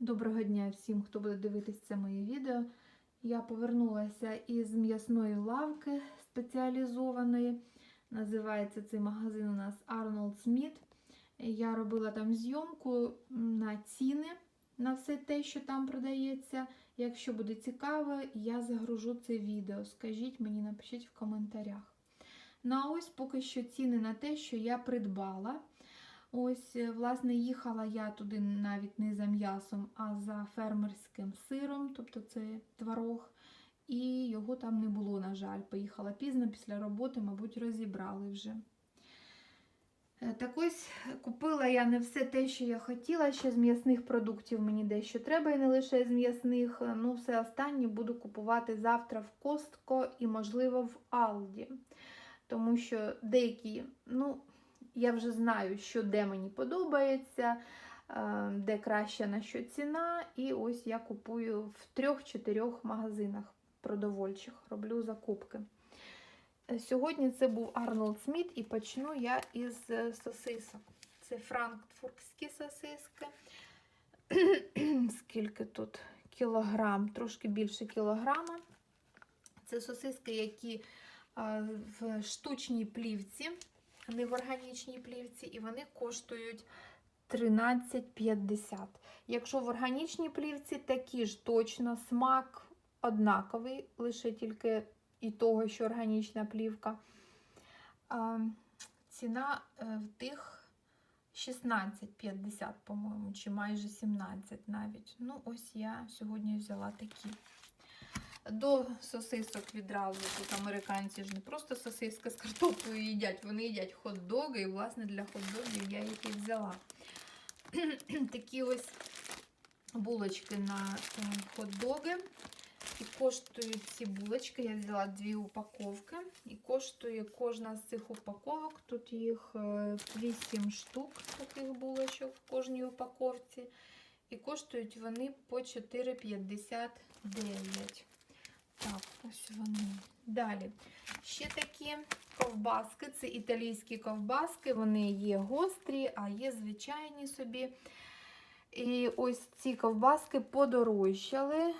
Доброго дня всім, хто буде дивитися це моє відео. Я повернулася із м'ясної лавки спеціалізованої. Називається цей магазин у нас Arnold Smith. Я робила там зйомку на ціни на все те, що там продається. Якщо буде цікаво, я загружу це відео. Скажіть мені, напишіть в коментарях. Ну а ось поки що ціни на те, що я придбала. Ось, е, власне, їхала я туди навіть не за м'ясом, а за фермерським сиром, тобто це творог. І його там не було, на жаль. Поїхала пізно після роботи, мабуть, розібрали вже. Е, Так ось купила я не все те, що я хотіла. Ще з м'ясних продуктів мені дещо треба, і не лише з м'ясних. Е, Ну, все останнє буду купувати завтра в Костко і, можливо, в Алді. Тому що деякі, ну, я вже знаю, що де мені подобається, е, де краща на що ціна. І ось я купую в трьох-чотирьох магазинах продовольчих, роблю закупки. Е, Сьогодні це був Арнольд Сміт, і почну я із е, сосисок. Це франкфуртські сосиски. Скільки тут? Кілограм, трошки більше кілограма. Це сосиски, які в штучній плівці, не в органічній плівці, і вони коштують 13,50. Якщо в органічній плівці, такі ж точно смак однаковий, лише тільки і того, що органічна плівка. Ціна е, в тих 16,50, по-моєму, чи майже 17 навіть. Ну, ось я сьогодні взяла такі. До сосисок відразу тут американці ж не просто сосиски з картоплею їдять, вони їдять хот-доги, і, власне, для хот-догів я їх і взяла. Такі ось булочки на е, хот-доги. І коштують ці булочки, я взяла дві упаковки. І коштує кожна з цих упаковок. Тут їх 8 штук таких булочок в кожній упаковці. І коштують вони по 4,59. Так, ось вони. Далі. Ще такі ковбаски. Це італійські ковбаски. Вони є гострі, а є звичайні собі. І ось ці ковбаски подорожчали.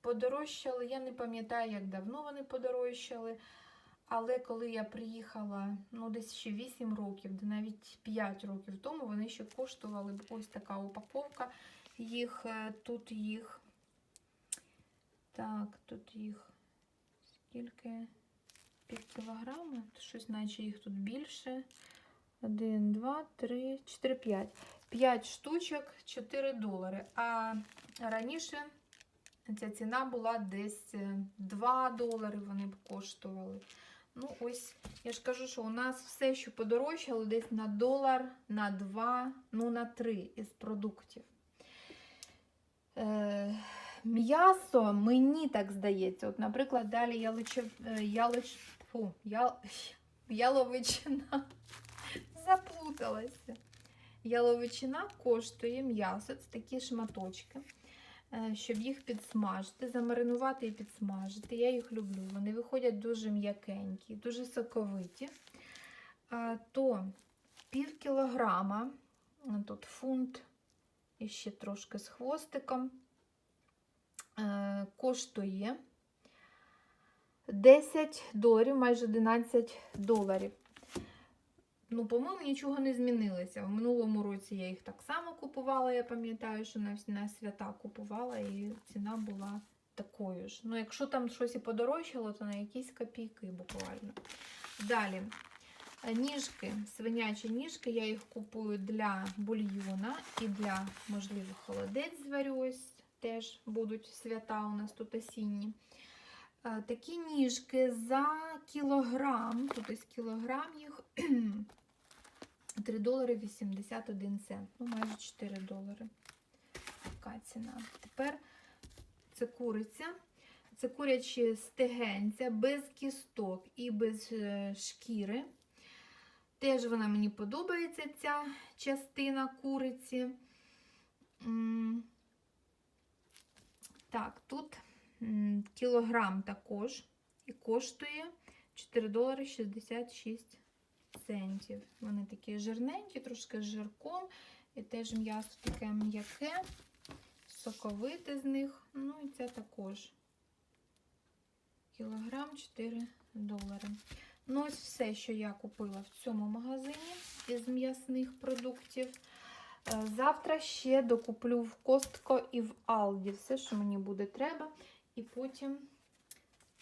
Подорожчали, я не пам'ятаю, як давно вони подорожчали. Але коли я приїхала, ну, десь ще 8 років, де навіть 5 років тому, вони ще коштували ось така упаковка. Їх е, тут їх. Так, тут їх скільки? Пів кілограма. Щось, наче їх тут більше. 1, 2, 3, 4, 5. 5 штучок, 4 долари. А раніше ця ціна була десь 2 долари вони б коштували. Ну, ось, я ж кажу, що у нас все, що подорожчало, десь на долар, на 2, ну на 3 із продуктів. Е, М'ясо, мені так здається. От, наприклад, далі е, ялич, ял, яловичина заплуталася. Яловичина коштує м'ясо, це такі шматочки, е, щоб їх підсмажити, замаринувати і підсмажити. Я їх люблю. Вони виходять дуже м'якенькі, дуже соковиті. То пів кілограма, тут фунт і ще трошки з хвостиком, коштує 10 доларів, майже 11 доларів. Ну, по-моєму, нічого не змінилося. В минулому році я їх так само купувала, я пам'ятаю, що на, свята купувала, і ціна була такою ж. Ну, якщо там щось і подорожчало, то на якісь копійки буквально. Далі. Е, Ніжки, свинячі ніжки, я їх купую для бульйона і для, можливо, холодець зварю ось. Теж будуть свята у нас тут осінні. Е, Такі ніжки за кілограм, тут ось кілограм їх 3 долари 81 цент, ну майже 4 долари. Така ціна. Тепер це куриця. Це курячі стегенця без кісток і без е, шкіри. Теж вона мені подобається, ця частина куриці. Так, тут кілограм також і коштує 4 долари 66 центів. Вони такі жирненькі, трошки з жирком, і теж м'ясо таке м'яке. соковите з них. Ну і це також. Кілограм 4 долари. Ну, ось все, що я купила в цьому магазині із м'ясних продуктів. Е, Завтра ще докуплю в Костко і в Алді все, що мені буде треба. І потім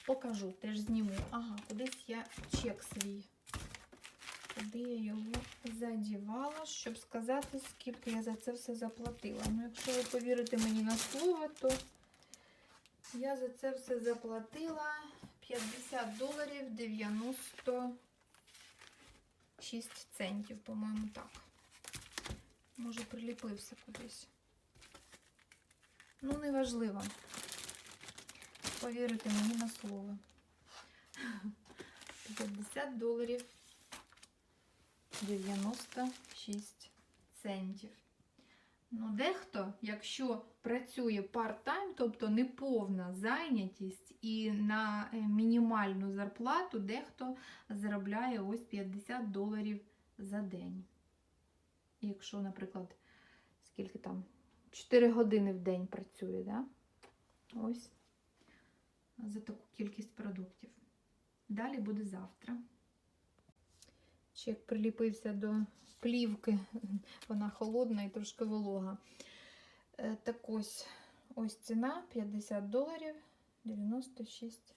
покажу, теж зніму. Ага, кудись я чек свій. Куди я його задівала, щоб сказати, скільки я за це все заплатила. Ну, якщо ви повірите мені на слово, то я за це все заплатила 50 доларів 96 центів, по-моєму, так. Може, приліпився кудись. Ну, неважливо. Повірите мені на слово. 50 доларів 96 центів. Ну, дехто, якщо працює part-time, тобто неповна зайнятість і на е, мінімальну зарплату, дехто заробляє ось 50 доларів за день. Якщо, наприклад, скільки там 4 години в день працює, да? ось за таку кількість продуктів. Далі буде завтра. Чек приліпився до плівки, вона холодна і трошки волога. Е, Так ось, ось ціна 50 доларів 96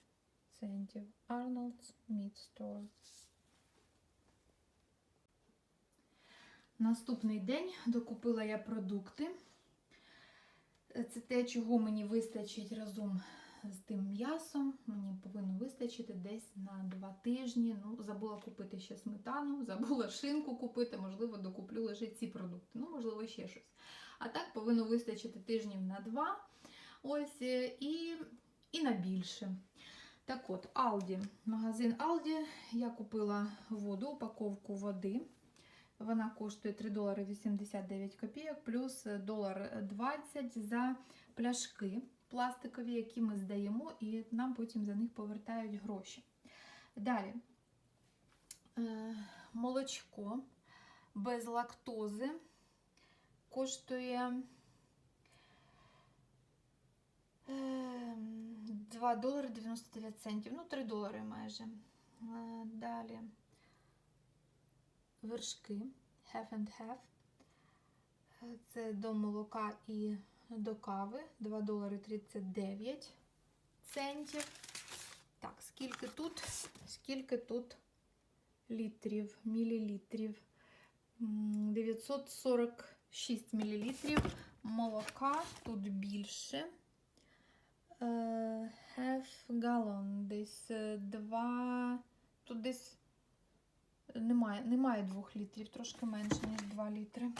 центів. Arnold's Meat Store. Наступний день докупила я продукти. Це те, чого мені вистачить разом з тим м'ясом. Мені повинно вистачити десь на два тижні. Ну, забула купити ще сметану, забула шинку купити, можливо, докуплю лише ці продукти. Ну, можливо, ще щось. А так повинно вистачити тижнів на два. Ось е, і, і на більше. Так от, Алді, магазин Алді. Я купила воду, упаковку води. Вона коштує 3 долари 89 копійок, плюс долар 20 за пляшки пластикові, які ми здаємо, і нам потім за них повертають гроші. Далі е, молочко без лактози коштує е, 2 долари 99 центів, ну 3 долари майже. Е, Далі вершки half and half. Е, Це до молока і до кави 2 долари 39 центів. Так, скільки тут? Скільки тут літрів, мілілітрів? 946 мілілітрів молока, тут більше. Е, Half gallon, десь 2, тут десь немає, немає 2 літрів, трошки менше, ніж 2 літри.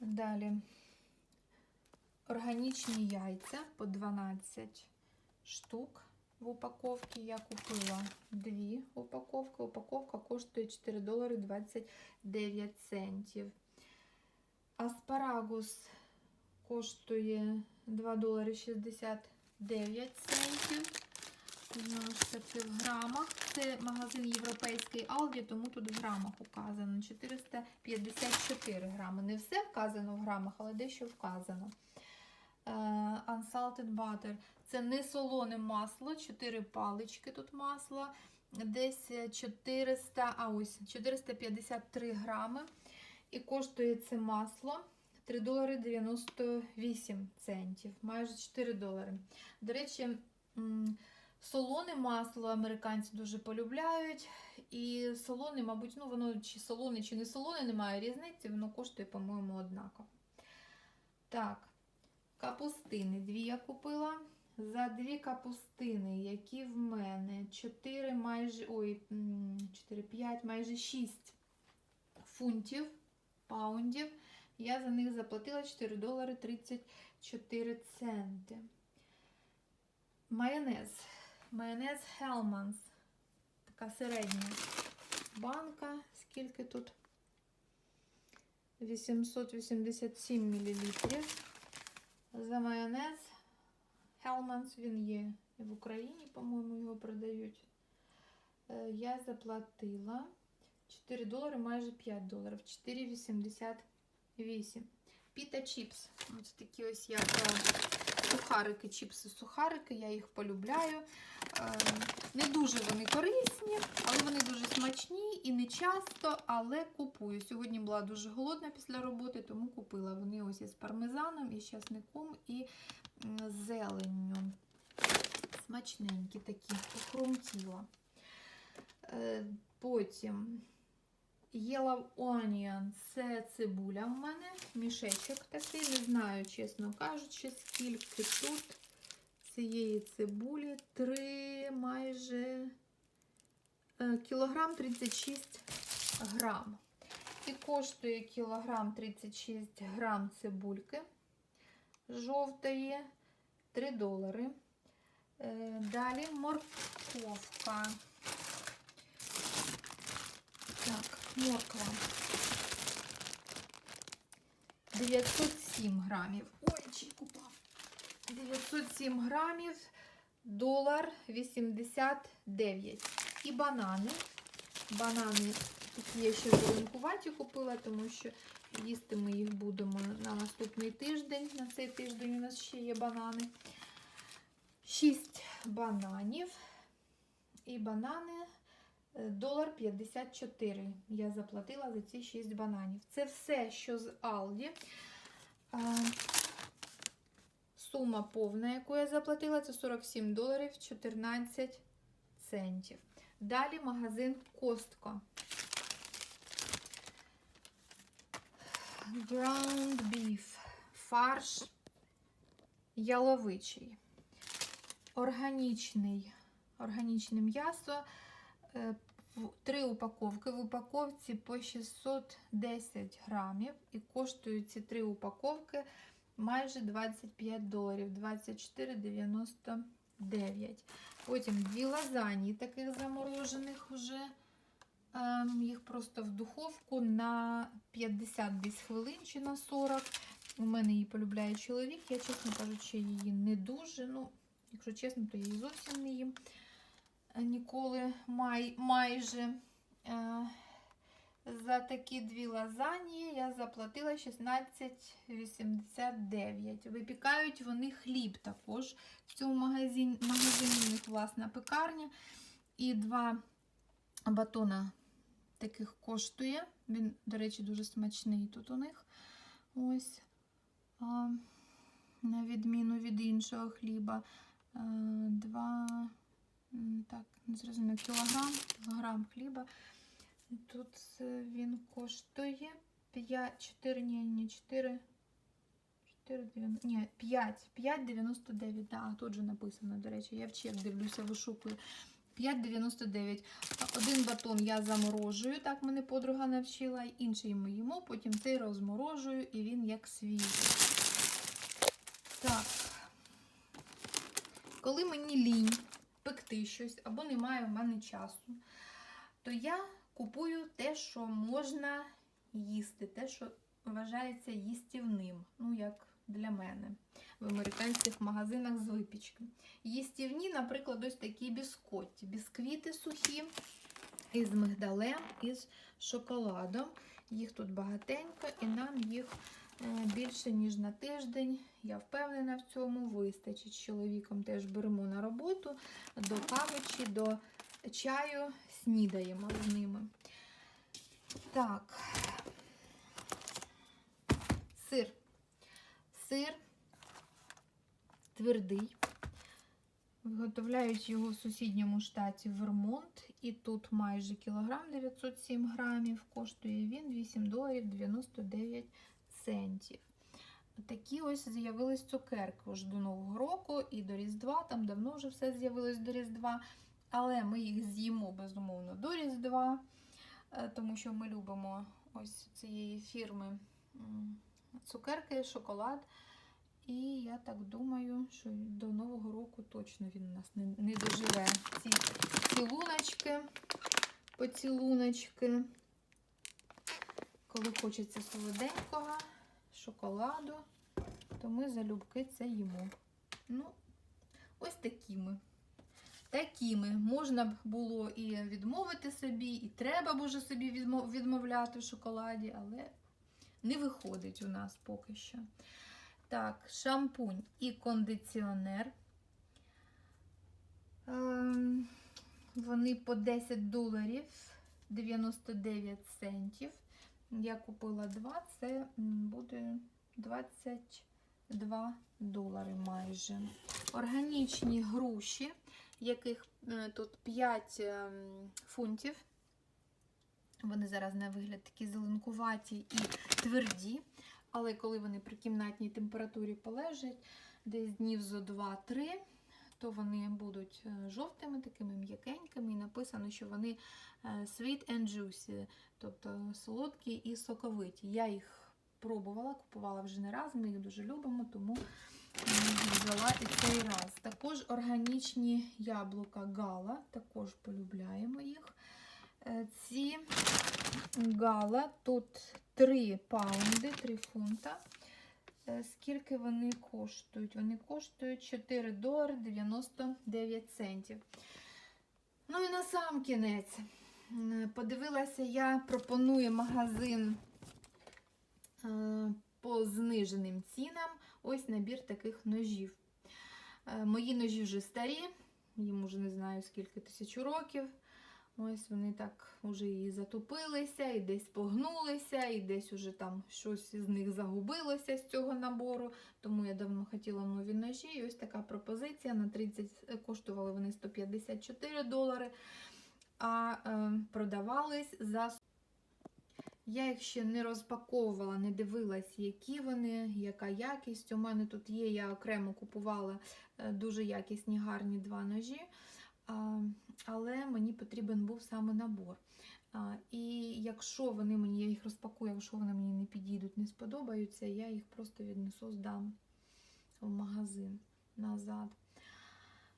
Далі органічні яйця по 12 штук в упаковці. Я купила дві упаковки. Упаковка коштує 4 долари 29 центів. Аспарагус коштує 2 долари 69 центів. Таки в грамах. Це магазин європейський Алді, тому тут в грамах указано 454 грами. Не все вказано в грамах, але дещо вказано. Е, Unsalted butter. Це не солоне масло, 4 палички тут масла. Десь 400, а ось 453 грами. І коштує це масло 3 долари 98 центів, майже 4 долари. До речі, Солоне масло американці дуже полюбляють. І солоне, мабуть, ну воно чи солоне, чи не солоне, немає різниці, воно коштує, по-моєму, однаково. Так, капустини дві я купила. За дві капустини, які в мене 4 майже, ой, 4, 5, майже 6 фунтів, паундів, я за них заплатила 4 долари 34 центи. Майонез. Майонез Hellmann's. Така середня банка. Скільки тут? 887 мл. За майонез Hellmann's він є в Україні, по-моєму, його продають. Е, Я заплатила 4 долари, майже 5 доларів. 4,88. Піта чіпс. Ось такі ось як е, сухарики, я їх полюбляю. Е, Не дуже вони корисні, але вони дуже смачні і не часто, але купую. Сьогодні була дуже голодна після роботи, тому купила. Вони ось із пармезаном, і часником, і зеленню. Смачненькі такі, похрумтіла. Е, Потім Yellow Onion це цибуля в мене, мішечок такий, не знаю, чесно кажучи, скільки тут цієї цибулі. Три майже е, кілограм 36 грам. І коштує кілограм 36 грам цибульки жовтої 3 долари. Е, Далі морковка. Так, морква. 907 грамів. Ой, чий купав. 907 грамів, долар 89. І банани. Банани такі я ще зеленкуваті купила, тому що їсти ми їх будемо на наступний тиждень. На цей тиждень у нас ще є банани. 6 бананів. І банани долар 54. Я заплатила за ці 6 бананів. Це все, що з Алді. Сума повна, яку я заплатила, це 47 доларів 14 центів. Далі магазин Костко. Ground beef. Фарш яловичий. Органічний, органічне м'ясо. Е, Три упаковки. В упаковці по 610 грамів. І коштують ці три упаковки майже 25 доларів, 24,99. Потім дві лазані таких заморожених вже. Ем, їх просто в духовку на 50 десь хвилин чи на 40. У мене її полюбляє чоловік. Я, чесно кажучи, її не дуже. Ну, якщо чесно, то я її зовсім не їм ніколи май, майже. Е, за такі дві лазаньї я заплатила 16,89. Випікають вони хліб також. В цьому магазині, магазині у них власна пекарня. І два батона таких коштує. Він, до речі, дуже смачний тут у них. Ось. На відміну від іншого хліба. Два, м, так, не зрозуміло, кілограм, кілограм хліба. Тут він коштує 5, 4, ні, ні, 4, 4, ні, 5, 5,99, да, тут же написано, до речі, я в чек дивлюся, вишукую. 5,99. Один батон я заморожую, так мене подруга навчила, інший ми їмо, потім цей розморожую, і він як свіжий. Так. Коли мені лінь пекти щось або немає в мене часу, то я купую те, що можна їсти, те, що вважається їстівним, ну, як для мене, в американських магазинах з випічки. Їстівні, наприклад, ось такі біскотті. Бісквіти сухі із мигдалем, із шоколадом. Їх тут багатенько, і нам їх більше, ніж на тиждень. Я впевнена в цьому, вистачить. З чоловіком теж беремо на роботу до кави чи до чаю снідаємо з ними. Так, сир. Сир твердий. Виготовляють його в сусідньому штаті Вермонт. І тут майже кілограм 907 грамів. Коштує він 8 доларів 99 центів. Такі ось з'явились цукерки вже до Нового року і до Різдва. Там давно вже все з'явилось до Різдва. Але ми їх з'їмо, безумовно, до Різдва, е, тому що ми любимо ось цієї фірми цукерки, шоколад. І я так думаю, що до Нового року точно він у нас не, не доживе. Ці цілуночки, поцілуночки. Коли хочеться солоденького, шоколаду, то ми залюбки це їмо. Ну, ось такі ми. Такими можна б було і відмовити собі, і треба б уже собі відмовляти в шоколаді, але не виходить у нас поки що. Так, шампунь і кондиціонер. Ем, Вони по 10 доларів 99 центів. Я купила два, це буде 22 долари майже. Органічні груші, яких е, тут 5 ем, фунтів. Вони зараз на вигляд такі зеленкуваті і тверді. Але коли вони при кімнатній температурі полежать, десь днів зо 2-3, то вони будуть е, жовтими, такими м'якенькими, і написано, що вони е, sweet and juicy, тобто солодкі і соковиті. Я їх пробувала, купувала вже не раз, ми їх дуже любимо, тому взяла і цей раз. Також органічні яблука гала, також полюбляємо їх. Е, Ці гала тут 3 паунди, 3 фунта. Е, Скільки вони коштують? Вони коштують 4 долари 99 центів. Ну і на сам кінець. Подивилася, я пропоную магазин е, по зниженим цінам. Ось набір таких ножів. Е, Мої ножі вже старі, їм уже не знаю скільки тисячу років. Ось вони так уже і затопилися, і десь погнулися, і десь уже там щось з них загубилося з цього набору. Тому я давно хотіла нові ножі. І ось така пропозиція. На 30 коштували вони 154 долари, а е, продавались за. Я їх ще не розпаковувала, не дивилась, які вони, яка якість. У мене тут є, я окремо купувала е, дуже якісні гарні два ножі. Але мені потрібен був саме набор. І якщо вони мені, я їх розпакую, якщо вони мені не підійдуть, не сподобаються, я їх просто віднесу, здам в магазин назад.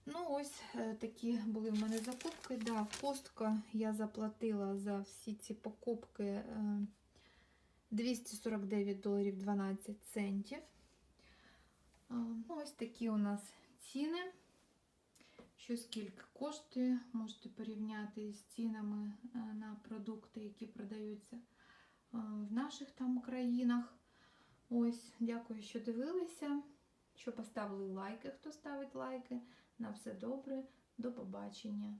Ну, ось е, такі були в мене закупки. Да, в Костко я заплатила за всі ці покупки е, 249 доларів 12 центів. Ну, ось такі у нас ціни. Що скільки коштує, можете порівняти з цінами е, на продукти, які продаються е, в наших там країнах. Ось, дякую, що дивилися, що поставили лайки, хто ставить лайки. На все добре, до побачення.